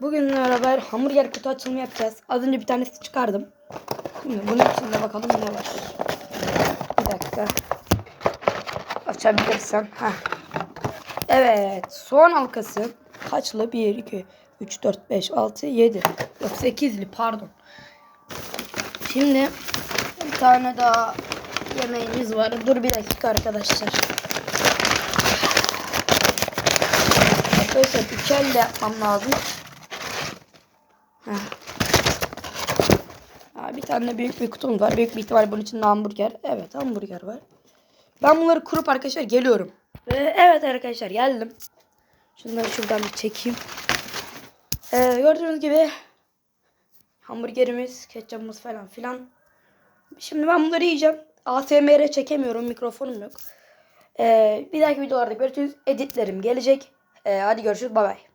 Bugün beraber hamburger kutu açılımı yapacağız. Az önce bir tanesi çıkardım. Şimdi bunun içinde bakalım ne var. Bir dakika. Açabilirsem. Heh. Evet. Soğan halkası. Kaçlı? 1, 2, 3, 4, 5, 6, 7. Yok 8'li pardon. Şimdi bir tane daha yemeğimiz var. Dur bir dakika arkadaşlar. Arkadaşlar iki elle yapmam lazım. Ha, bir tane büyük bir kutumuz var. Büyük bir ihtimal bunun içinde hamburger. Evet hamburger var. Ben bunları kurup arkadaşlar geliyorum. Ee, evet arkadaşlar geldim. Şunları şuradan bir çekeyim. Ee, gördüğünüz gibi hamburgerimiz, ketçapımız falan filan. Şimdi ben bunları yiyeceğim. ASMR çekemiyorum. Mikrofonum yok. Ee, bir dahaki videolarda görüşürüz. Editlerim gelecek. Ee, hadi görüşürüz. Bay bay.